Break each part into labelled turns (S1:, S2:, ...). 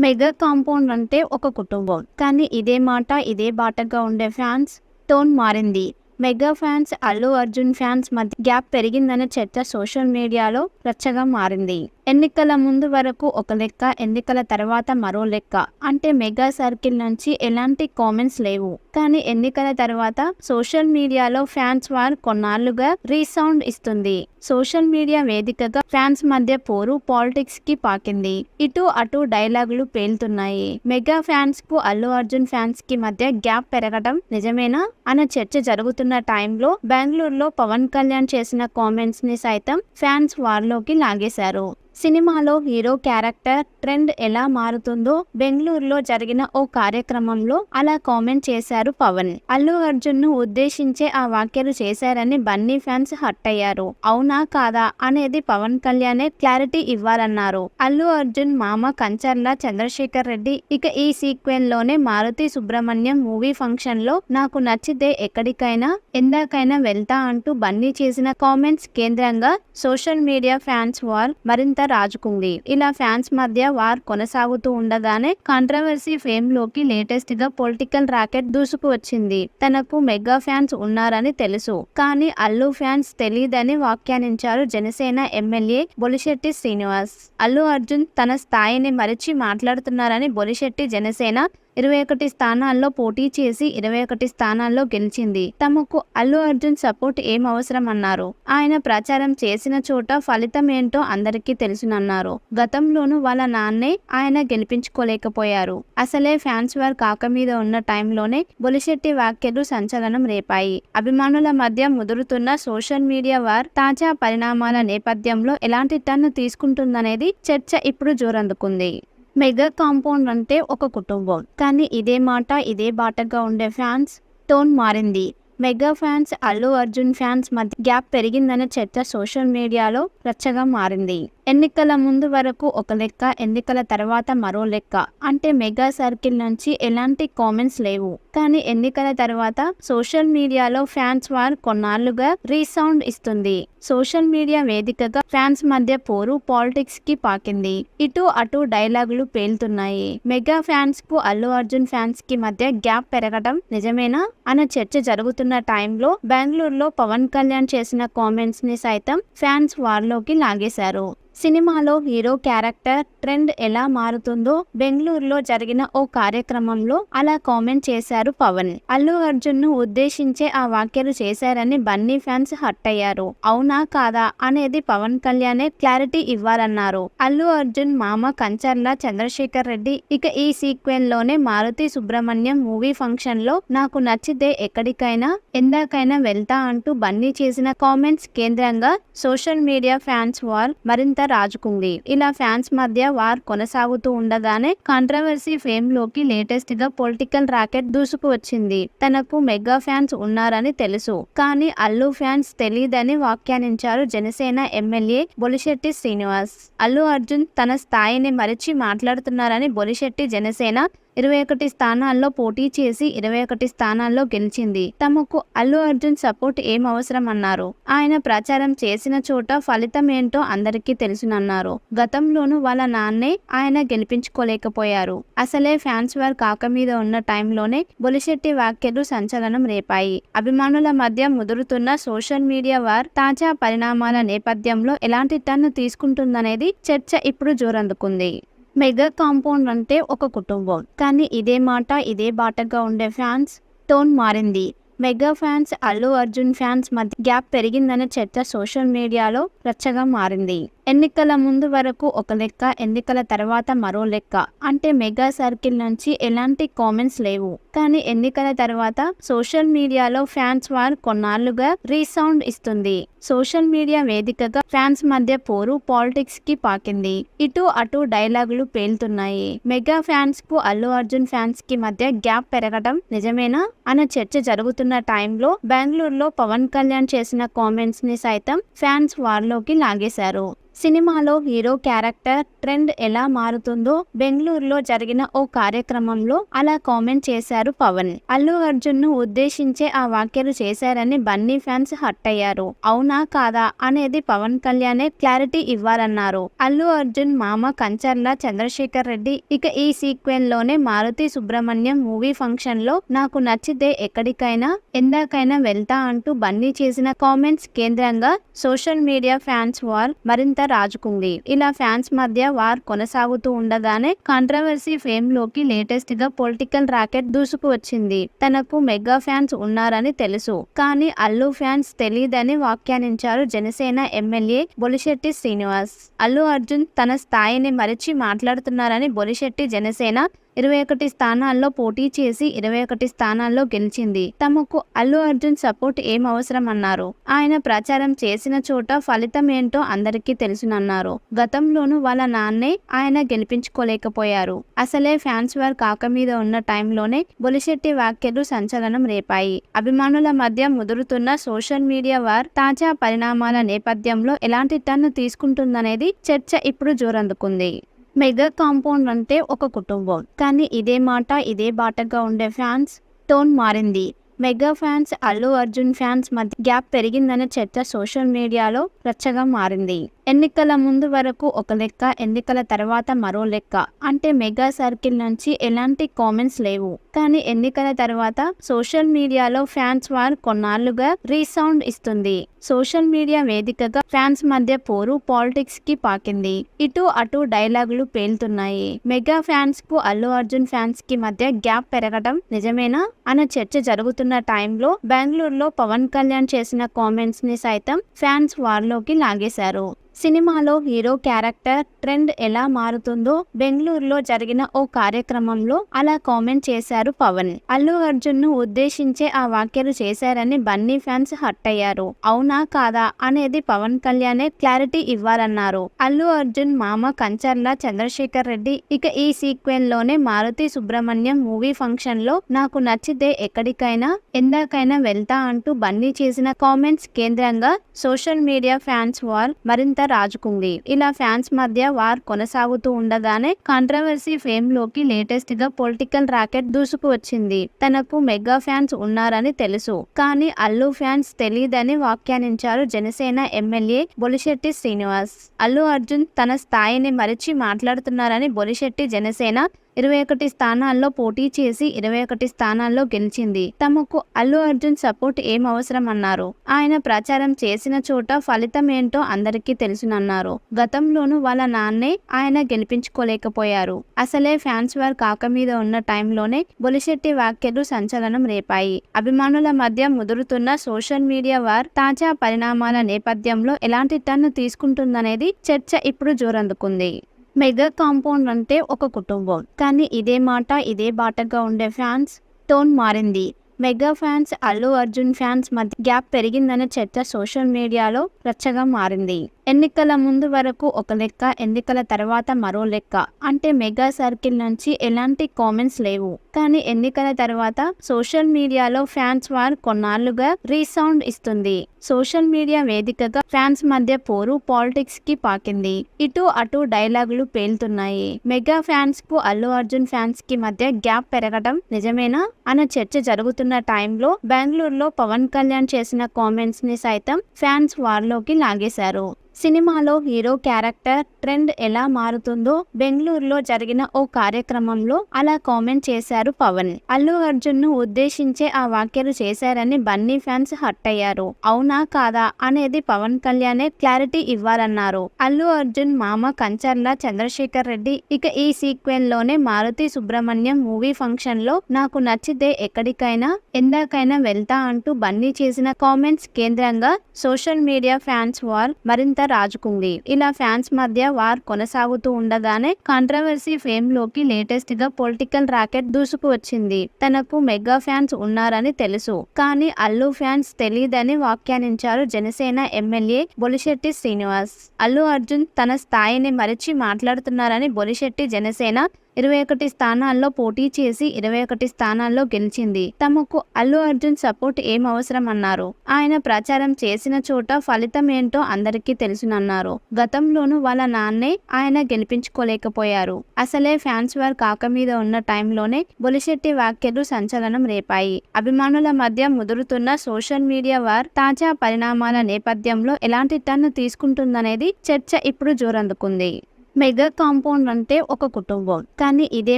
S1: Mega compound అంటే ఒక కుటుంబం. కానీ ఇదే మాట ఇదే బాటగా ఉండే ఫ్యాన్స్ టోన్ మారింది. Mega fans Allu Arjun fans మధ్య గ్యాప్ పెరిగిందనే చర్చ సోషల్ మీడియాలో రచ్చగా మారింది. ఎన్నికల ముందు వరకు ఒక లెక్క ఎన్నికల తర్వాత మరో లెక్క. అంటే మెగా సర్కిల్ నుంచి ఎలాంటి కామెంట్స్ లేవు. కానీ ఎన్నికల తర్వాత సోషల్ మీడియాలో ఫ్యాన్స్ వార్ కొన్నాళ్ళుగా రీసౌండ్ ఇస్తుంది. సోషల్ మీడియా వేదికగా ఫ్యాన్స్ మధ్య పోరు పాలిటిక్స్కి పాకింది. ఇటు అటు డైలాగులు పేలుతున్నాయి. మెగా ఫ్యాన్స్కు అల్లు అర్జున్ ఫ్యాన్స్కి మధ్య గ్యాప్ పెరగడం నిజమేనా? అనే చర్చ జరుగుతుంది చేస్తున్న టైంలో బెంగళూరులో పవన్ కళ్యాణ్ చేసిన కామెంట్స్ని సైతం ఫ్యాన్స్ వార్లోకి లాగేశారు. సినిమాలో హీరో క్యారెక్టర్ ట్రెండ్ ఎలా మారుతుందో బెంగళూరులో జరిగిన ఓ కార్యక్రమంలో అలా కామెంట్ చేశారు పవన్. అల్లు అర్జున్ను ఉద్దేశించే ఆ వ్యాఖ్యలు చేశారని బన్నీ ఫ్యాన్స్ హట్ అయ్యారు. అవునా కాదా అనేది పవన్ కళ్యాణే క్లారిటీ ఇవ్వాలన్నారు. అల్లు అర్జున్ మామ కంచర్ల చంద్రశేఖర్ రెడ్డి ఇక ఈ సీక్వెన్లోనే మారుతి సుబ్రహ్మణ్యం మూవీ ఫంక్షన్లో నాకు నచ్చితే ఎక్కడికైనా ఎందాకైనా వెళ్తా అంటూ బన్నీ చేసిన కామెంట్స్ కేంద్రంగా సోషల్ మీడియా ఫ్యాన్స్ వార్ మరింత రాజుకుంది. ఇలా ఫ్యాన్స్ మధ్య వార్ కొనసాగుతూ ఉండగానే కాంట్రవర్సీ ఫేమ్లోకి లేటెస్ట్గా పొలిటికల్ రాకెట్ దూసుకు వచ్చింది తనకు మెగా ఫ్యాన్స్ ఉన్నారని తెలుసు. కానీ అల్లు ఫ్యాన్స్ తెలియదని వ్యాఖ్యానించారు జనసేన ఎమ్మెల్యే బొలిశెట్టి శ్రీనివాస్. అల్లు అర్జున్ తన స్థాయిని మరిచి మాట్లాడుతున్నారని బొలిశెట్టి జనసేన ఇరవై ఒకటి స్థానాల్లో పోటీ చేసి ఇరవై ఒకటి స్థానాల్లో గెలిచింది. తమకు అల్లు అర్జున్ సపోర్ట్ ఏం అవసరం అన్నారు. ఆయన ప్రచారం చేసిన చోట ఫలితం ఏంటో అందరికీ తెలుసునన్నారు. గతంలోనూ వాళ్ళ నాన్నే ఆయన గెలిపించుకోలేకపోయారు. అసలే ఫ్యాన్స్ వార్ కాక మీద ఉన్న టైంలోనే బొలిశెట్టి వ్యాఖ్యలు సంచలనం రేపాయి. అభిమానుల మధ్య ముదురుతున్న సోషల్ మీడియా వార్ తాజా పరిణామాల నేపథ్యంలో ఎలాంటి టర్న్ తీసుకుంటుందనేది చర్చ ఇప్పుడు జోరందుకుంది. మెగా కాంపౌండ్ అంటే ఒక కుటుంబం. కానీ ఇదే మాట ఇదే బాటగా ఉండే ఫ్యాన్స్ టోన్ మారింది. Mega fans Allu Arjun fans మధ్య గ్యాప్ పెరిగిందనే చర్చ సోషల్ మీడియాలో రచ్చగా మారింది. ఎన్నికల ముందు వరకు ఒక లెక్క ఎన్నికల తర్వాత మరో లెక్క. అంటే మెగా సర్కిల్ నుంచి ఎలాంటి కామెంట్స్ లేవు. కానీ ఎన్నికల తర్వాత సోషల్ మీడియాలో ఫ్యాన్స్ వార్ కొన్నాళ్ళుగా రీసౌండ్ ఇస్తుంది. సోషల్ మీడియా వేదికగా ఫ్యాన్స్ మధ్య పోరు పాలిటిక్స్కి పాకింది. ఇటు అటు డైలాగులు పేలుతున్నాయి. మెగా ఫ్యాన్స్కు అల్లు అర్జున్ ఫ్యాన్స్కి మధ్య గ్యాప్ పెరగడం నిజమేనా? అనే చర్చ జరుగుతుంది చేస్తున్న టైంలో బెంగళూరులో పవన్ కళ్యాణ్ చేసిన కామెంట్స్ని సైతం ఫ్యాన్స్ వార్లోకి లాగేశారు. సినిమాలో హీరో క్యారెక్టర్ ట్రెండ్ ఎలా మారుతుందో బెంగళూరులో జరిగిన ఓ కార్యక్రమంలో అలా కామెంట్ చేశారు పవన్. అల్లు అర్జున్ను ఉద్దేశించే ఆ వ్యాఖ్యలు చేశారని బన్నీ ఫ్యాన్స్ హట్ అయ్యారు. అవునా కాదా అనేది పవన్ కళ్యాణే క్లారిటీ ఇవ్వాలన్నారు. అల్లు అర్జున్ మామ కంచర్ల చంద్రశేఖర్ రెడ్డి ఇక ఈ సీక్వెన్లోనే మారుతి సుబ్రహ్మణ్యం మూవీ ఫంక్షన్లో నాకు నచ్చితే ఎక్కడికైనా ఎందాకైనా వెళ్తా అంటూ బన్నీ చేసిన కామెంట్స్ కేంద్రంగా సోషల్ మీడియా ఫ్యాన్స్ వార్ మరింత రాజుకుంది. ఇలా ఫ్యాన్స్ మధ్య వార్ కొనసాగుతూ ఉండగానే కాంట్రవర్సీ ఫేమ్లోకి లేటెస్ట్గా పొలిటికల్ రాకెట్ దూసుకు వచ్చింది తనకు మెగా ఫ్యాన్స్ ఉన్నారని తెలుసు. కానీ అల్లు ఫ్యాన్స్ తెలియదని వ్యాఖ్యానించారు జనసేన ఎమ్మెల్యే బొలిశెట్టి శ్రీనివాస్. అల్లు అర్జున్ తన స్థాయిని మరిచి మాట్లాడుతున్నారని బొలిశెట్టి జనసేన ఇరవై ఒకటి స్థానాల్లో పోటీ చేసి ఇరవై ఒకటి స్థానాల్లో గెలిచింది. తమకు అల్లు అర్జున్ సపోర్ట్ ఏం అవసరం అన్నారు. ఆయన ప్రచారం చేసిన చోట ఫలితం ఏంటో అందరికీ తెలుసునన్నారు. గతంలోనూ వాళ్ళ నాన్నే ఆయన గెలిపించుకోలేకపోయారు. అసలే ఫ్యాన్స్ వార్ కాక మీద ఉన్న టైంలోనే బొలిశెట్టి వ్యాఖ్యలు సంచలనం రేపాయి. అభిమానుల మధ్య ముదురుతున్న సోషల్ మీడియా వార్ తాజా పరిణామాల నేపథ్యంలో ఎలాంటి టర్న్ తీసుకుంటుందనేది చర్చ ఇప్పుడు జోరందుకుంది. మెగా కాంపౌండ్ అంటే ఒక కుటుంబం. కానీ ఇదే మాట ఇదే బాటగా ఉండే ఫ్యాన్స్ టోన్ మారింది. Mega fans Allu Arjun fans మధ్య గ్యాప్ పెరిగిందనే చర్చ సోషల్ మీడియాలో రచ్చగా మారింది. ఎన్నికల ముందు వరకు ఒక లెక్క ఎన్నికల తర్వాత మరో లెక్క. అంటే మెగా సర్కిల్ నుంచి ఎలాంటి కామెంట్స్ లేవు. కానీ ఎన్నికల తర్వాత సోషల్ మీడియాలో ఫ్యాన్స్ వార్ కొన్నాళ్ళుగా రీసౌండ్ ఇస్తుంది. సోషల్ మీడియా వేదికగా ఫ్యాన్స్ మధ్య పోరు పాలిటిక్స్కి పాకింది. ఇటు అటు డైలాగులు పేలుతున్నాయి. మెగా ఫ్యాన్స్కు అల్లు అర్జున్ ఫ్యాన్స్కి మధ్య గ్యాప్ పెరగడం నిజమేనా? అనే చర్చ జరుగుతున్న టైంలో బెంగళూరులో పవన్ కళ్యాణ్ చేసిన కామెంట్స్ని సైతం ఫ్యాన్స్ వార్లోకి లాగేశారు. సినిమాలో హీరో క్యారెక్టర్ ట్రెండ్ ఎలా మారుతుందో బెంగళూరులో జరిగిన ఓ కార్యక్రమంలో అలా కామెంట్ చేశారు పవన్. అల్లు అర్జున్ను ఉద్దేశించే ఆ వ్యాఖ్యలు చేశారని బన్నీ ఫ్యాన్స్ హట్ అయ్యారు. అవునా కాదా అనేది పవన్ కళ్యాణే క్లారిటీ ఇవ్వాలన్నారు. అల్లు అర్జున్ మామ కంచర్ల చంద్రశేఖర్ రెడ్డి ఇక ఈ సీక్వెన్లోనే మారుతి సుబ్రహ్మణ్యం మూవీ ఫంక్షన్లో నాకు నచ్చితే ఎక్కడికైనా ఎందాకైనా వెళ్తా అంటూ బన్నీ చేసిన కామెంట్స్ కేంద్రంగా సోషల్ మీడియా ఫ్యాన్స్ వార్ మరింత రాజుకుంది. ఇలా ఫ్యాన్స్ మధ్య వార్ కొనసాగుతూ ఉండగానే కాంట్రవర్సీ ఫేమ్లోకి లేటెస్ట్గా పొలిటికల్ రాకెట్ దూసుకు వచ్చింది తనకు మెగా ఫ్యాన్స్ ఉన్నారని తెలుసు. కానీ అల్లు ఫ్యాన్స్ తెలియదని వ్యాఖ్యానించారు జనసేన ఎమ్మెల్యే బొలిశెట్టి శ్రీనివాస్. అల్లు అర్జున్ తన స్థాయిని మరిచి మాట్లాడుతున్నారని బొలిశెట్టి జనసేన ఇరవై ఒకటి స్థానాల్లో పోటీ చేసి ఇరవై ఒకటి స్థానాల్లో గెలిచింది. తమకు అల్లు అర్జున్ సపోర్ట్ ఏం అవసరం అన్నారు. ఆయన ప్రచారం చేసిన చోట ఫలితం ఏంటో అందరికీ తెలుసునన్నారు. గతంలోనూ వాళ్ళ నాన్నే ఆయన గెలిపించుకోలేకపోయారు. అసలే ఫ్యాన్స్ వార్ కాక మీద ఉన్న టైంలోనే బొలిశెట్టి వ్యాఖ్యలు సంచలనం రేపాయి. అభిమానుల మధ్య ముదురుతున్న సోషల్ మీడియా వార్ తాజా పరిణామాల నేపథ్యంలో ఎలాంటి టర్న్ తీసుకుంటుందనేది చర్చ ఇప్పుడు జోరందుకుంది. మెగా కాంపౌండ్ అంటే ఒక కుటుంబం. కానీ ఇదే మాట ఇదే బాటగా ఉండే ఫ్యాన్స్ టోన్ మారింది. Mega fans Allu Arjun fans మధ్య గ్యాప్ పెరిగిందనే చర్చ సోషల్ మీడియాలో రచ్చగా మారింది. ఎన్నికల ముందు వరకు ఒక లెక్క ఎన్నికల తర్వాత మరో లెక్క అంటే మెగా సర్కిల్ నుంచి ఎలాంటి కామెంట్స్ లేవు. కానీ ఎన్నికల తర్వాత సోషల్ మీడియాలో ఫ్యాన్స్ వార్ కొన్నాళ్ళుగా రీసౌండ్ ఇస్తుంది. సోషల్ మీడియా వేదికగా ఫ్యాన్స్ మధ్య పోరు పాలిటిక్స్కి పాకింది. ఇటు అటు డైలాగులు పేలుతున్నాయి. మెగా ఫ్యాన్స్కు అల్లు అర్జున్ ఫ్యాన్స్కి మధ్య గ్యాప్ పెరగడం నిజమేనా? అన్న చర్చ జరుగుతున్న టైంలో బెంగళూరులో పవన్ కళ్యాణ్ చేసిన కామెంట్స్ని సైతం ఫ్యాన్స్ వార్లోకి లాగేశారు. సినిమాలో హీరో క్యారెక్టర్ ట్రెండ్ ఎలా మారుతుందో బెంగళూరులో జరిగిన ఓ కార్యక్రమంలో అలా కామెంట్ చేశారు పవన్. అల్లు అర్జున్ను ఉద్దేశించే ఆ వ్యాఖ్యలు చేశారని బన్నీ ఫ్యాన్స్ హట్ అయ్యారు. అవునా కాదా అనేది పవన్ కళ్యాణే క్లారిటీ ఇవ్వాలన్నారు. అల్లు అర్జున్ మామ కంచర్ల చంద్రశేఖర్ రెడ్డి ఇక ఈ సీక్వెన్లోనే మారుతి సుబ్రహ్మణ్యం మూవీ ఫంక్షన్లో నాకు నచ్చితే ఎక్కడికైనా ఎందాకైనా వెళ్తా అంటూ బన్నీ చేసిన కామెంట్స్ కేంద్రంగా సోషల్ మీడియా ఫ్యాన్స్ వార్ మరింత రాజుకుంది. ఇలా ఫ్యాన్స్ మధ్య వార్ కొనసాగుతూ ఉండగానే కాంట్రవర్సీ ఫేమ్లోకి లేటెస్ట్గా పొలిటికల్ రాకెట్ దూసుకు వచ్చింది తనకు మెగా ఫ్యాన్స్ ఉన్నారని తెలుసు. కానీ అల్లు ఫ్యాన్స్ తెలియదని వ్యాఖ్యానించారు జనసేన ఎమ్మెల్యే బొలిశెట్టి శ్రీనివాస్. అల్లు అర్జున్ తన స్థాయిని మరిచి మాట్లాడుతున్నారని బొలిశెట్టి జనసేన ఇరవై ఒకటి స్థానాల్లో పోటీ చేసి ఇరవై ఒకటి స్థానాల్లో గెలిచింది. తమకు అల్లు అర్జున్ సపోర్ట్ ఏం అవసరం అన్నారు. ఆయన ప్రచారం చేసిన చోట ఫలితం ఏంటో అందరికీ తెలుసునన్నారు. గతంలోనూ వాళ్ళ నాన్నే ఆయన గెలిపించుకోలేకపోయారు. అసలే ఫ్యాన్స్ వార్ కాక మీద ఉన్న టైంలోనే బొలిశెట్టి వ్యాఖ్యలు సంచలనం రేపాయి. అభిమానుల మధ్య ముదురుతున్న సోషల్ మీడియా వార్ తాజా పరిణామాల నేపథ్యంలో ఎలాంటి టర్న్ తీసుకుంటుందనేది చర్చ ఇప్పుడు జోరందుకుంది. మెగా కాంపౌండ్ అంటే ఒక కుటుంబం. కానీ ఇదే మాట ఇదే బాటగా ఉండే ఫ్యాన్స్ టోన్ మారింది. Mega fans Allu Arjun fans మధ్య గ్యాప్ పెరిగిందనే చర్చ సోషల్ మీడియాలో రచ్చగా మారింది. ఎన్నికల ముందు వరకు ఒక లెక్క ఎన్నికల తర్వాత మరో లెక్క. అంటే మెగా సర్కిల్ నుంచి ఎలాంటి కామెంట్స్ లేవు. కానీ ఎన్నికల తర్వాత సోషల్ మీడియాలో ఫ్యాన్స్ వార్ కొన్నాళ్ళుగా రీసౌండ్ ఇస్తుంది. సోషల్ మీడియా వేదికగా ఫ్యాన్స్ మధ్య పోరు పాలిటిక్స్కి పాకింది. ఇటు అటు డైలాగులు పేలుతున్నాయి. మెగా ఫ్యాన్స్కు అల్లు అర్జున్ ఫ్యాన్స్కి మధ్య గ్యాప్ పెరగడం నిజమేనా? అనే చర్చ జరుగుతుంది చేస్తున్న టైంలో బెంగళూరులో పవన్ కళ్యాణ్ చేసిన కామెంట్స్ని సైతం ఫ్యాన్స్ వార్లోకి లాగేశారు. సినిమాలో హీరో క్యారెక్టర్ ట్రెండ్ ఎలా మారుతుందో బెంగళూరులో జరిగిన ఓ కార్యక్రమంలో అలా కామెంట్ చేశారు పవన్. అల్లు అర్జున్ను ఉద్దేశించే ఆ వ్యాఖ్యలు చేశారని బన్నీ ఫ్యాన్స్ హట్ అయ్యారు. అవునా కాదా అనేది పవన్ కళ్యాణే క్లారిటీ ఇవ్వాలన్నారు. అల్లు అర్జున్ మామ కంచర్ల చంద్రశేఖర్ రెడ్డి ఇక ఈ సీక్వెన్లోనే మారుతి సుబ్రహ్మణ్యం మూవీ ఫంక్షన్లో నాకు నచ్చితే ఎక్కడికైనా ఎందాకైనా వెళ్తా అంటూ బన్నీ చేసిన కామెంట్స్ కేంద్రంగా సోషల్ మీడియా ఫ్యాన్స్ వార్ మరింత రాజుకుంది. ఇలా ఫ్యాన్స్ మధ్య వార్ కొనసాగుతూ ఉండగానే కాంట్రవర్సీ ఫేమ్లోకి లేటెస్ట్గా పొలిటికల్ రాకెట్ దూసుకు వచ్చింది తనకు మెగా ఫ్యాన్స్ ఉన్నారని తెలుసు. కానీ అల్లు ఫ్యాన్స్ తెలియదని వ్యాఖ్యానించారు జనసేన ఎమ్మెల్యే బొలిశెట్టి శ్రీనివాస్. అల్లు అర్జున్ తన స్థాయిని మరిచి మాట్లాడుతున్నారని బొలిశెట్టి జనసేన ఇరవై ఒకటి స్థానాల్లో పోటీ చేసి ఇరవై ఒకటి స్థానాల్లో గెలిచింది. తమకు అల్లు అర్జున్ సపోర్ట్ ఏం అవసరం అన్నారు. ఆయన ప్రచారం చేసిన చోట ఫలితం ఏంటో అందరికీ తెలుసునన్నారు. గతంలోనూ వాళ్ళ నాన్నే ఆయన గెలిపించుకోలేకపోయారు. అసలే ఫ్యాన్స్ వార్ కాక మీద ఉన్న టైంలోనే బొలిశెట్టి వ్యాఖ్యలు సంచలనం రేపాయి. అభిమానుల మధ్య ముదురుతున్న సోషల్ మీడియా వార్ తాజా పరిణామాల నేపథ్యంలో ఎలాంటి టర్న్ తీసుకుంటుందనేది చర్చ ఇప్పుడు జోరందుకుంది. మెగా కాంపౌండ్ అంటే ఒక కుటుంబం. కానీ ఇదే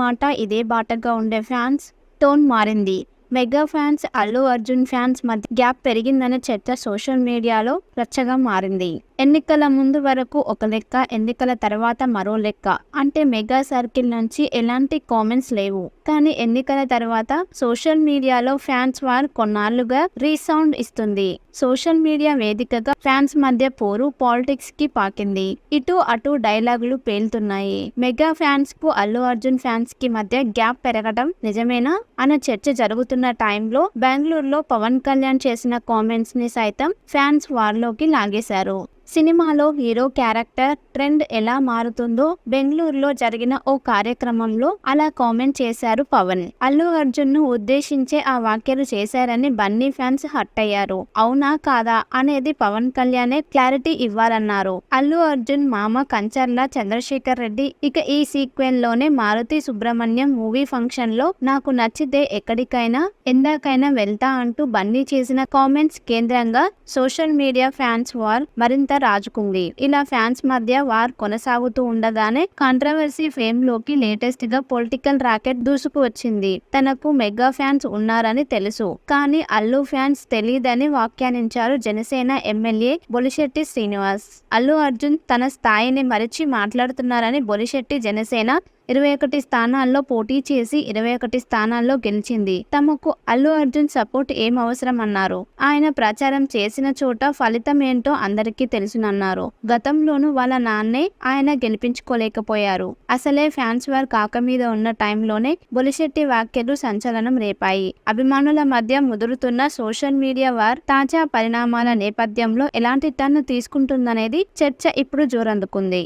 S1: మాట ఇదే బాటగా ఉండే ఫ్యాన్స్ టోన్ మారింది. Mega fans Allu Arjun fans మధ్య గ్యాప్ పెరిగిందనే చర్చ సోషల్ మీడియాలో రచ్చగా మారింది. ఎన్నికల ముందు వరకు ఒక లెక్క ఎన్నికల తర్వాత మరో లెక్క. అంటే మెగా సర్కిల్ నుంచి ఎలాంటి కామెంట్స్ లేవు. కానీ ఎన్నికల తర్వాత సోషల్ మీడియాలో ఫ్యాన్స్ వార్ కొన్నాళ్ళుగా రీసౌండ్ ఇస్తుంది. సోషల్ మీడియా వేదికగా ఫ్యాన్స్ మధ్య పోరు పాలిటిక్స్కి పాకింది. ఇటు అటు డైలాగులు పేలుతున్నాయి. మెగా ఫ్యాన్స్కు అల్లు అర్జున్ ఫ్యాన్స్కి మధ్య గ్యాప్ పెరగడం నిజమేనా? అనే చర్చ జరుగుతున్న టైంలో బెంగళూరులో పవన్ కళ్యాణ్ చేసిన కామెంట్స్ని సైతం ఫ్యాన్స్ వార్లోకి లాగేశారు. సినిమాలో హీరో క్యారెక్టర్ ట్రెండ్ ఎలా మారుతుందో బెంగళూరులో జరిగిన ఓ కార్యక్రమంలో అలా కామెంట్ చేశారు పవన్. అల్లు అర్జున్ను ఉద్దేశించే ఆ వ్యాఖ్యలు చేశారని బన్నీ ఫ్యాన్స్ హట్ అయ్యారు. అవునా కాదా అనేది పవన్ కళ్యాణే క్లారిటీ ఇవ్వాలన్నారు. అల్లు అర్జున్ మామ కంచర్ల చంద్రశేఖర్ రెడ్డి ఇక ఈ సీక్వెల్లోనే మారుతి సుబ్రహ్మణ్యం మూవీ ఫంక్షన్లో నాకు నచ్చితే ఎక్కడికైనా ఎందాకైనా వెళ్తా అంటూ బన్నీ చేసిన కామెంట్స్ కేంద్రంగా సోషల్ మీడియా ఫ్యాన్స్ వార్ మరింత రాజుకుంది. ఇలా ఫ్యాన్స్ మధ్య వార్ కొనసాగుతూ ఉండగానే కాంట్రవర్సీ ఫేమ్లోకి లేటెస్ట్గా పొలిటికల్ రాకెట్ దూసుకు వచ్చింది తనకు మెగా ఫ్యాన్స్ ఉన్నారని తెలుసు. కానీ అల్లు ఫ్యాన్స్ తెలియదని వ్యాఖ్యానించారు జనసేన ఎమ్మెల్యే బొలిశెట్టి శ్రీనివాస్. అల్లు అర్జున్ తన స్థాయిని మరిచి మాట్లాడుతున్నారని బొలిశెట్టి జనసేన ఇరవై ఒకటి స్థానాల్లో పోటీ చేసి ఇరవై ఒకటి స్థానాల్లో గెలిచింది. తమకు అల్లు అర్జున్ సపోర్ట్ ఏం అవసరం అన్నారు. ఆయన ప్రచారం చేసిన చోట ఫలితం ఏంటో అందరికీ తెలుసునన్నారు. గతంలోనూ వాళ్ళ నాన్నే ఆయన గెలిపించుకోలేకపోయారు. అసలే ఫ్యాన్స్ వార్ కాక మీద ఉన్న టైంలోనే బొలిశెట్టి వ్యాఖ్యలు సంచలనం రేపాయి. అభిమానుల మధ్య ముదురుతున్న సోషల్ మీడియా వార్ తాజా పరిణామాల నేపథ్యంలో ఎలాంటి టర్న్ తీసుకుంటుందనేది చర్చ ఇప్పుడు జోరందుకుంది.